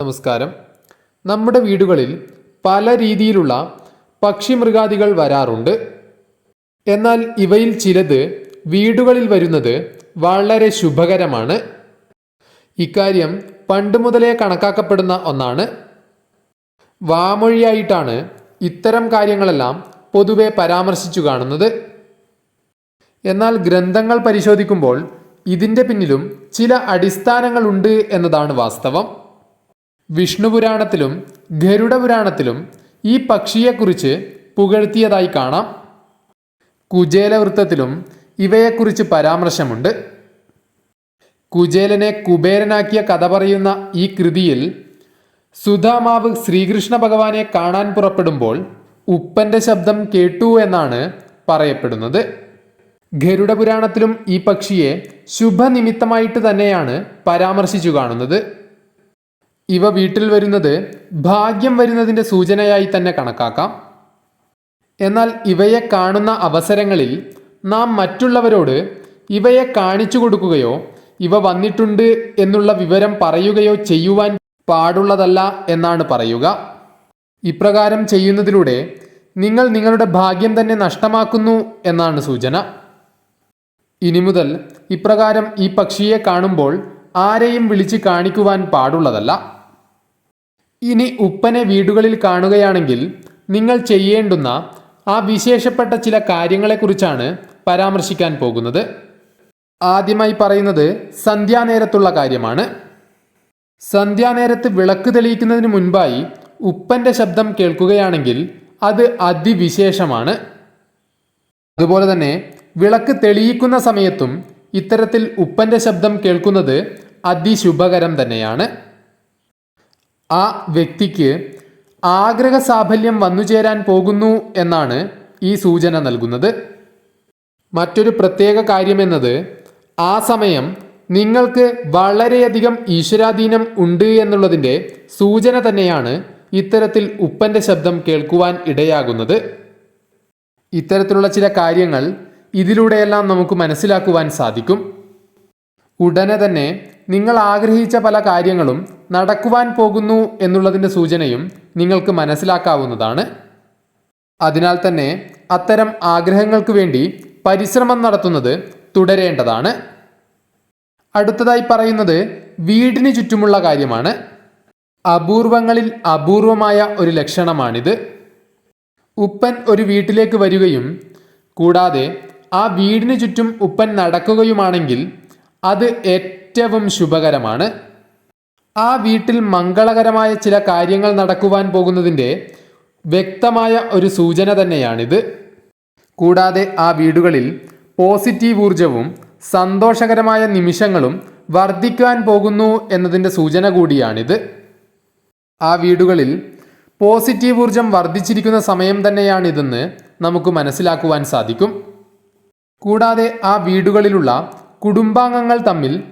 നമസ്കാരം. നമ്മുടെ വീടുകളിൽ പല രീതിയിലുള്ള പക്ഷി മൃഗാദികൾ വരാറുണ്ട്. എന്നാൽ ഇവയിൽ ചിലത് വീടുകളിൽ വരുന്നത് വളരെ ശുഭകരമാണ്. ഇക്കാര്യം പണ്ട് മുതലേ കണക്കാക്കപ്പെടുന്ന ഒന്നാണ്. വാമൊഴിയായിട്ടാണ് ഇത്തരം കാര്യങ്ങളെല്ലാം പൊതുവെ പരാമർശിച്ചു കാണുന്നത്. എന്നാൽ ഗ്രന്ഥങ്ങൾ പരിശോധിക്കുമ്പോൾ ഇതിന്റെ പിന്നിലും ചില അടിസ്ഥാനങ്ങളുണ്ട് എന്നതാണ് വാസ്തവം. വിഷ്ണു ഗരുഡപുരാണത്തിലും ഗരുഡ പുരാണത്തിലും ഈ പക്ഷിയെക്കുറിച്ച് പുകഴ്ത്തിയതായി കാണാം. കുചേലവൃത്തത്തിലും ഇവയെക്കുറിച്ച് പരാമർശമുണ്ട്. കുചേലനെ കുബേരനാക്കിയ കഥ പറയുന്ന ഈ കൃതിയിൽ സുധാമാവ് ശ്രീകൃഷ്ണ ഭഗവാനെ കാണാൻ പുറപ്പെടുമ്പോൾ ഉപ്പന്റെ ശബ്ദം കേട്ടു എന്നാണ് പറയപ്പെടുന്നത്. ഗരുഡ പുരാണത്തിലും ഈ പക്ഷിയെ ശുഭനിമിത്തമായിട്ട് തന്നെയാണ് പരാമർശിച്ചു കാണുന്നത്. ഇവ വീട്ടിൽ വരുന്നത് ഭാഗ്യം വരുന്നതിന്റെ സൂചനയായി തന്നെ കണക്കാക്കാം. എന്നാൽ ഇവയെ കാണുന്ന അവസരങ്ങളിൽ നാം മറ്റുള്ളവരോട് ഇവയെ കാണിച്ചു കൊടുക്കുകയോ ഇവ വന്നിട്ടുണ്ട് എന്നുള്ള വിവരം പറയുകയോ ചെയ്യുവാൻ പാടുള്ളതല്ല എന്നാണ് പറയുക. ഇപ്രകാരം ചെയ്യുന്നതിലൂടെ നിങ്ങൾ നിങ്ങളുടെ ഭാഗ്യം തന്നെ നഷ്ടമാക്കുന്നു എന്നാണ് സൂചന. ഇനി മുതൽ ഇപ്രകാരം ഈ പക്ഷിയെ കാണുമ്പോൾ ആരെയും വിളിച്ച് കാണിക്കുവാൻ പാടുള്ളതല്ല. ഇനി ഉപ്പനെ വീടുകളിൽ കാണുകയാണെങ്കിൽ നിങ്ങൾ ചെയ്യേണ്ടുന്ന ആ വിശേഷപ്പെട്ട ചില കാര്യങ്ങളെക്കുറിച്ചാണ് പരാമർശിക്കാൻ പോകുന്നത്. ആദ്യമായി പറയുന്നത് സന്ധ്യാനേരത്തുള്ള കാര്യമാണ്. സന്ധ്യാനേരത്ത് വിളക്ക് തെളിയിക്കുന്നതിന് മുൻപായി ഉപ്പന്റെ ശബ്ദം കേൾക്കുകയാണെങ്കിൽ അത് അതിവിശേഷമാണ്. അതുപോലെ തന്നെ വിളക്ക് തെളിയിക്കുന്ന സമയത്തും ഇത്തരത്തിൽ ഉപ്പന്റെ ശബ്ദം കേൾക്കുന്നത് അതിശുഭകരം തന്നെയാണ്. ആ വ്യക്തിക്ക് ആഗ്രഹ സാഫല്യം വന്നുചേരാൻ പോകുന്നു എന്നാണ് ഈ സൂചന നൽകുന്നത്. മറ്റൊരു പ്രത്യേക കാര്യമെന്നത് ആ സമയം നിങ്ങൾക്ക് വളരെയധികം ഈശ്വരാധീനം ഉണ്ട് എന്നുള്ളതിന്റെ സൂചന തന്നെയാണ് ഇത്തരത്തിൽ ഉപ്പന്റെ ശബ്ദം കേൾക്കുവാൻ ഇടയാകുന്നത്. ഇത്തരത്തിലുള്ള ചില കാര്യങ്ങൾ ഇതിലൂടെയെല്ലാം നമുക്ക് മനസ്സിലാക്കുവാൻ സാധിക്കും. ഉടനെ തന്നെ നിങ്ങൾ ആഗ്രഹിച്ച പല കാര്യങ്ങളും നടക്കുവാൻ പോകുന്നു എന്നുള്ളതിന്റെ സൂചനയും നിങ്ങൾക്ക് മനസ്സിലാക്കാവുന്നതാണ്. അതിനാൽ തന്നെ അത്തരം ആഗ്രഹങ്ങൾക്ക് വേണ്ടി പരിശ്രമം നടത്തുന്നത് തുടരേണ്ടതാണ്. അടുത്തതായി പറയുന്നത് വീടിന് ചുറ്റുമുള്ള കാര്യമാണ്. അപൂർവങ്ങളിൽ അപൂർവമായ ഒരു ലക്ഷണമാണിത്. ഉപ്പൻ ഒരു വീട്ടിലേക്ക് വരികയും കൂടാതെ ആ വീടിന് ചുറ്റും ഉപ്പൻ നടക്കുകയുമാണെങ്കിൽ അത് ശുഭകരമാണ്. ആ വീട്ടിൽ മംഗളകരമായ ചില കാര്യങ്ങൾ നടക്കുവാൻ പോകുന്നതിന്റെ വ്യക്തമായ ഒരു സൂചന തന്നെയാണിത്. കൂടാതെ ആ വീടുകളിൽ പോസിറ്റീവ് ഊർജവും സന്തോഷകരമായ നിമിഷങ്ങളും വർദ്ധിക്കാൻ പോകുന്നു എന്നതിന്റെ സൂചന കൂടിയാണിത്. ആ വീടുകളിൽ പോസിറ്റീവ് ഊർജം വർദ്ധിച്ചിരിക്കുന്ന സമയം തന്നെയാണിതെന്ന് നമുക്ക് മനസ്സിലാക്കുവാൻ സാധിക്കും. കൂടാതെ ആ വീടുകളിലുള്ള കുടുംബാംഗങ്ങൾ തമ്മിൽ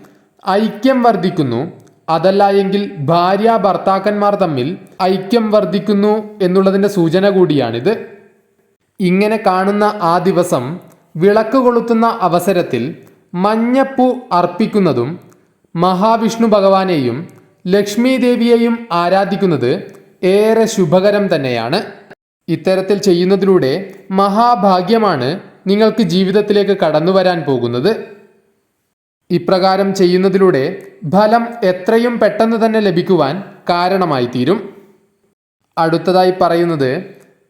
ഐക്യം വർദ്ധിക്കുന്നു. അതല്ല എങ്കിൽ ഭാര്യ ഭർത്താക്കന്മാർ തമ്മിൽ ഐക്യം വർദ്ധിക്കുന്നു എന്നുള്ളതിന്റെ സൂചന കൂടിയാണിത്. ഇങ്ങനെ കാണുന്ന ആ ദിവസം വിളക്ക് കൊളുത്തുന്ന അവസരത്തിൽ മഞ്ഞപ്പൂ അർപ്പിക്കുന്നതും മഹാവിഷ്ണു ഭഗവാനെയും ലക്ഷ്മി ദേവിയെയും ആരാധിക്കുന്നത് ഏറെ ശുഭകരം തന്നെയാണ്. ഇത്തരത്തിൽ ചെയ്യുന്നതിലൂടെ മഹാഭാഗ്യമാണ് നിങ്ങൾക്ക് ജീവിതത്തിലേക്ക് കടന്നു വരാൻ പോകുന്നത്. ഇപ്രകാരം ചെയ്യുന്നതിലൂടെ ഫലം എത്രയും പെട്ടെന്ന് തന്നെ ലഭിക്കുവാൻ കാരണമായി തീരും അടുത്തതായി പറയുന്നത്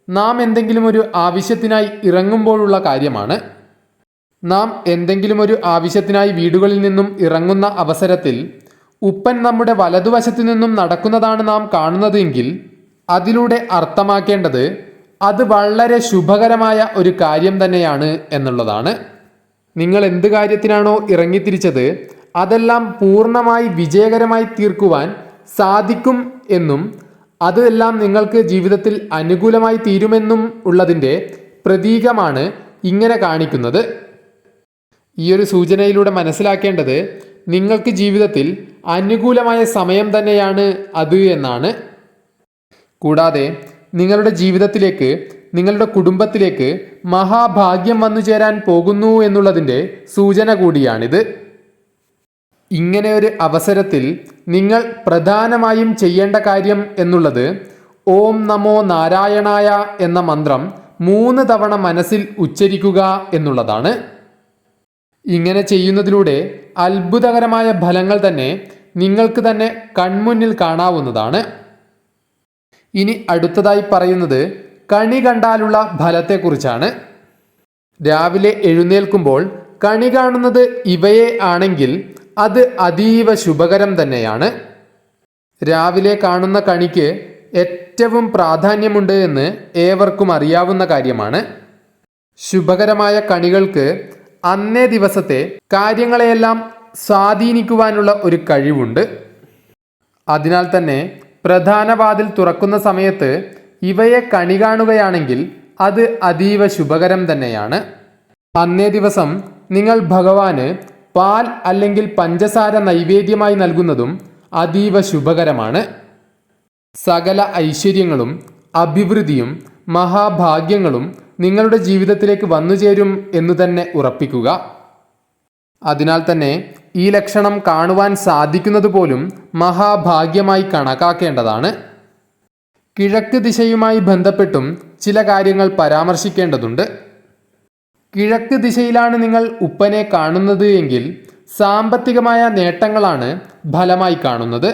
നാം എന്തെങ്കിലും ഒരു ആവശ്യത്തിനായി ഇറങ്ങുമ്പോഴുള്ള കാര്യമാണ്. നാം എന്തെങ്കിലും ഒരു ആവശ്യത്തിനായി വീടുകളിൽ നിന്നും ഇറങ്ങുന്ന അവസരത്തിൽ ഉപ്പൻ നമ്മുടെ വലതുവശത്തു നിന്നും നടക്കുന്നതാണ് നാം കാണുന്നതെങ്കിൽ അതിലൂടെ അർത്ഥമാക്കേണ്ടത് അത് വളരെ ശുഭകരമായ ഒരു കാര്യം തന്നെയാണ് എന്നുള്ളതാണ്. നിങ്ങൾ എന്ത് കാര്യത്തിനാണോ ഇറങ്ങിത്തിരിച്ചത് അതെല്ലാം പൂർണമായി വിജയകരമായി തീർക്കുവാൻ സാധിക്കും എന്നും അതെല്ലാം നിങ്ങൾക്ക് ജീവിതത്തിൽ അനുകൂലമായി തീരുമെന്നും ഉള്ളതിന്റെ പ്രതീകമാണ് ഇങ്ങനെ കാണിക്കുന്നത്. ഈ ഒരു സൂചനയിലൂടെ മനസ്സിലാക്കേണ്ടത് നിങ്ങൾക്ക് ജീവിതത്തിൽ അനുകൂലമായ സമയം തന്നെയാണ് അത് എന്നാണ്. കൂടാതെ നിങ്ങളുടെ ജീവിതത്തിലേക്ക് നിങ്ങളുടെ കുടുംബത്തിലേക്ക് മഹാഭാഗ്യം വന്നു ചേരാൻ പോകുന്നു എന്നുള്ളതിന്റെ സൂചന കൂടിയാണിത്. ഇങ്ങനെ ഒരു അവസരത്തിൽ നിങ്ങൾ പ്രധാനമായും ചെയ്യേണ്ട കാര്യം എന്നുള്ളത് ഓം നമോ നാരായണായ എന്ന മന്ത്രം മൂന്ന് തവണ മനസ്സിൽ ഉച്ചരിക്കുക എന്നുള്ളതാണ്. ഇങ്ങനെ ചെയ്യുന്നതിലൂടെ അത്ഭുതകരമായ ഫലങ്ങൾ തന്നെ നിങ്ങൾക്ക് തന്നെ കൺമുന്നിൽ കാണാവുന്നതാണ്. ഇനി അടുത്തതായി പറയുന്നത് കണി കണ്ടാലുള്ള ഫലത്തെക്കുറിച്ചാണ്. രാവിലെ എഴുന്നേൽക്കുമ്പോൾ കണി കാണുന്നത് ഇവയെ ആണെങ്കിൽ അത് അതീവ ശുഭകരം തന്നെയാണ്. രാവിലെ കാണുന്ന കണിക്ക് ഏറ്റവും പ്രാധാന്യമുണ്ട് എന്ന് ഏവർക്കും അറിയാവുന്ന കാര്യമാണ്. ശുഭകരമായ കണികൾക്ക് അന്നേ ദിവസത്തെ കാര്യങ്ങളെയെല്ലാം സ്വാധീനിക്കുവാനുള്ള ഒരു കഴിവുണ്ട്. അതിനാൽ തന്നെ പ്രധാന വാതിൽ തുറക്കുന്ന സമയത്ത് ഇവയെ കണി കാണുകയാണെങ്കിൽ അത് അതീവ ശുഭകരം തന്നെയാണ്. അന്നേ ദിവസം നിങ്ങൾ ഭഗവാന് പാൽ അല്ലെങ്കിൽ പഞ്ചസാര നൈവേദ്യമായി നൽകുന്നതും അതീവ ശുഭകരമാണ്. സകല ഐശ്വര്യങ്ങളും അഭിവൃദ്ധിയും മഹാഭാഗ്യങ്ങളും നിങ്ങളുടെ ജീവിതത്തിലേക്ക് വന്നുചേരും എന്നു തന്നെ ഉറപ്പിക്കുക. അതിനാൽ തന്നെ ഈ ലക്ഷണം കാണുവാൻ സാധിക്കുന്നത് പോലും മഹാഭാഗ്യമായി കണക്കാക്കേണ്ടതാണ്. കിഴക്ക് ദിശയുമായി ബന്ധപ്പെട്ടും ചില കാര്യങ്ങൾ പരാമർശിക്കേണ്ടതുണ്ട്. കിഴക്ക് ദിശയിലാണ് നിങ്ങൾ ഉപ്പനെ കാണുന്നത് എങ്കിൽ സാമ്പത്തികമായ നേട്ടങ്ങളാണ് ഫലമായി കാണുന്നത്.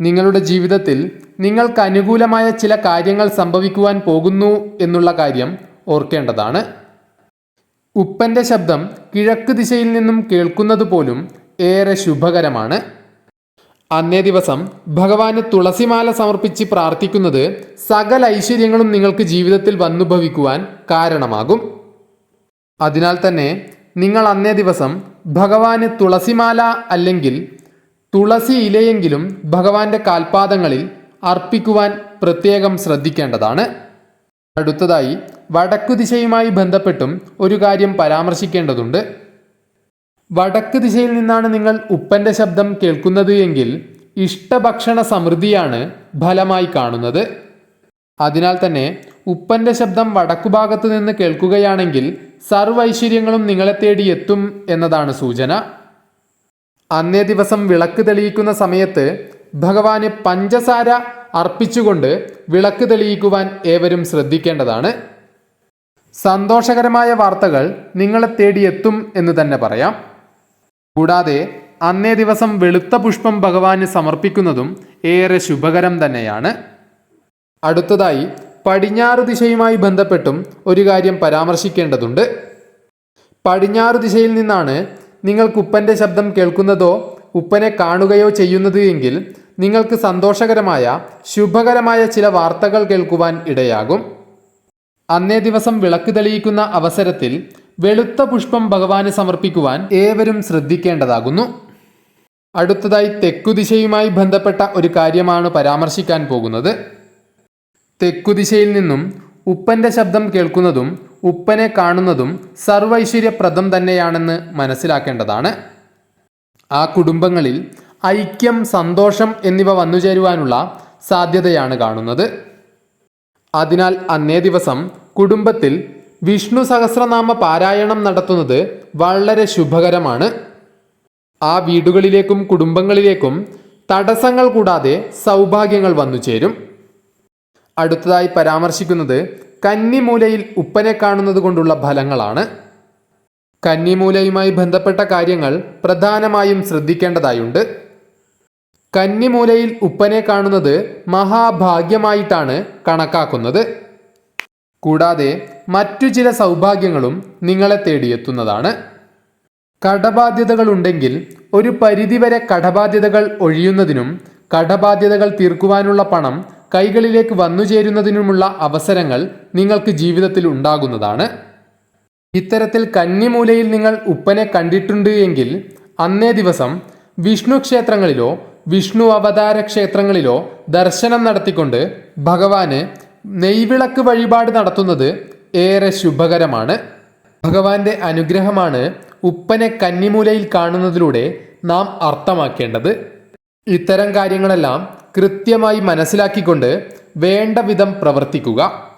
നിങ്ങളുടെ ജീവിതത്തിൽ നിങ്ങൾക്ക് അനുകൂലമായ ചില കാര്യങ്ങൾ സംഭവിക്കുവാൻ പോകുന്നു എന്നുള്ള കാര്യം ഓർക്കേണ്ടതാണ്. ഉപ്പന്റെ ശബ്ദം കിഴക്ക് ദിശയിൽ നിന്നും കേൾക്കുന്നത് പോലും ഏറെ ശുഭകരമാണ്. അന്നേ ദിവസം ഭഗവാന് തുളസിമാല സമർപ്പിച്ച് പ്രാർത്ഥിക്കുന്നത് സകല ഐശ്വര്യങ്ങളും നിങ്ങൾക്ക് ജീവിതത്തിൽ വന്നുഭവിക്കുവാൻ കാരണമാകും. അതിനാൽ തന്നെ നിങ്ങൾ അന്നേ ദിവസം ഭഗവാന് തുളസിമാല അല്ലെങ്കിൽ തുളസി ഇലയെങ്കിലും ഭഗവാന്റെ കാൽപാദങ്ങളിൽ അർപ്പിക്കുവാൻ പ്രത്യേകം ശ്രദ്ധിക്കേണ്ടതാണ്. അടുത്തതായി വടക്കു ദിശയുമായി ബന്ധപ്പെട്ടും ഒരു കാര്യം പരാമർശിക്കേണ്ടതുണ്ട്. വടക്ക് ദിശയിൽ നിന്നാണ് നിങ്ങൾ ഉപ്പന്റെ ശബ്ദം കേൾക്കുന്നത് എങ്കിൽ ഇഷ്ടഭക്ഷണ സമൃദ്ധിയാണ് ഫലമായി കാണുന്നത്. അതിനാൽ തന്നെ ഉപ്പന്റെ ശബ്ദം വടക്കുഭാഗത്ത് നിന്ന് കേൾക്കുകയാണെങ്കിൽ സർവൈശ്വര്യങ്ങളും നിങ്ങളെ തേടി എത്തും എന്നതാണ് സൂചന. അന്നേ ദിവസം വിളക്ക് തെളിയിക്കുന്ന സമയത്ത് ഭഗവാന് പഞ്ചസാര അർപ്പിച്ചുകൊണ്ട് വിളക്ക് തെളിയിക്കുവാൻ ഏവരും ശ്രദ്ധിക്കേണ്ടതാണ്. സന്തോഷകരമായ വാർത്തകൾ നിങ്ങളെ തേടിയെത്തും എന്ന് തന്നെ പറയാം. കൂടാതെ അന്നേ ദിവസം വെളുത്ത പുഷ്പം ഭഗവാന് സമർപ്പിക്കുന്നതും ഏറെ ശുഭകരം തന്നെയാണ്. അടുത്തതായി പടിഞ്ഞാറ് ദിശയുമായി ബന്ധപ്പെട്ടും ഒരു കാര്യം പരാമർശിക്കേണ്ടതുണ്ട്. പടിഞ്ഞാറ് ദിശയിൽ നിന്നാണ് നിങ്ങൾക്ക് ഉപ്പന്റെ ശബ്ദം കേൾക്കുന്നതോ ഉപ്പനെ കാണുകയോ ചെയ്യുന്നത് എങ്കിൽ നിങ്ങൾക്ക് സന്തോഷകരമായ ശുഭകരമായ ചില വാർത്തകൾ കേൾക്കുവാൻ ഇടയാകും. അന്നേ ദിവസം വിളക്ക് തെളിയിക്കുന്ന അവസരത്തിൽ വെളുത്ത പുഷ്പം ഭഗവാന് സമർപ്പിക്കുവാൻ ഏവരും ശ്രദ്ധിക്കേണ്ടതാകുന്നു. അടുത്തതായി തെക്കുദിശയുമായി ബന്ധപ്പെട്ട ഒരു കാര്യമാണ് പരാമർശിക്കാൻ പോകുന്നത്. തെക്കുദിശയിൽ നിന്നും ഉപ്പന്റെ ശബ്ദം കേൾക്കുന്നതും ഉപ്പനെ കാണുന്നതും സർവൈശ്വര്യപ്രദം തന്നെയാണെന്ന് മനസ്സിലാക്കേണ്ടതാണ്. ആ കുടുംബങ്ങളിൽ ഐക്യം സന്തോഷം എന്നിവ വന്നുചേരുവാനുള്ള സാധ്യതയാണ് കാണുന്നത്. അതിനാൽ അന്നേ ദിവസം കുടുംബത്തിൽ വിഷ്ണു സഹസ്രനാമ പാരായണം നടത്തുന്നത് വളരെ ശുഭകരമാണ്. ആ വീടുകളിലേക്കും കുടുംബങ്ങളിലേക്കും തടസ്സങ്ങൾ കൂടാതെ സൗഭാഗ്യങ്ങൾ വന്നു ചേരും. അടുത്തതായി പരാമർശിക്കുന്നത് കന്നിമൂലയിൽ ഉപ്പനെ കാണുന്നത് കൊണ്ടുള്ള ഫലങ്ങളാണ്. കന്നിമൂലയുമായി ബന്ധപ്പെട്ട കാര്യങ്ങൾ പ്രധാനമായും ശ്രദ്ധിക്കേണ്ടതായുണ്ട്. കന്നിമൂലയിൽ ഉപ്പനെ കാണുന്നത് മഹാഭാഗ്യമായിട്ടാണ് കണക്കാക്കുന്നത്. കൂടാതെ മറ്റു ചില സൗഭാഗ്യങ്ങളും നിങ്ങളെ തേടിയെത്തുന്നതാണ്. കടബാധ്യതകളുണ്ടെങ്കിൽ ഒരു പരിധിവരെ കടബാധ്യതകൾ ഒഴിയുന്നതിനും കടബാധ്യതകൾ തീർക്കുവാനുള്ള പണം കൈകളിലേക്ക് വന്നുചേരുന്നതിനുമുള്ള അവസരങ്ങൾ നിങ്ങൾക്ക് ജീവിതത്തിൽ ഉണ്ടാകുന്നതാണ്. ഇത്തരത്തിൽ കന്നിമൂലയിൽ നിങ്ങൾ ഉപ്പനെ കണ്ടിട്ടുണ്ട് എങ്കിൽ അന്നേ ദിവസം വിഷ്ണു ക്ഷേത്രങ്ങളിലോ വിഷ്ണു അവതാര ക്ഷേത്രങ്ങളിലോ ദർശനം നടത്തിക്കൊണ്ട് ഭഗവാന് നെയ്വിളക്ക് വഴിപാട് നടത്തുന്നത് ഏറെ ശുഭകരമാണ്. ഭഗവാന്റെ അനുഗ്രഹമാണ് ഉപ്പനെ കന്നിമൂലയിൽ കാണുന്നതിലൂടെ നാം അർത്ഥമാക്കേണ്ടത്. ഇത്തരം കാര്യങ്ങളെല്ലാം കൃത്യമായി മനസ്സിലാക്കിക്കൊണ്ട് വേണ്ട വിധം പ്രവർത്തിക്കുക.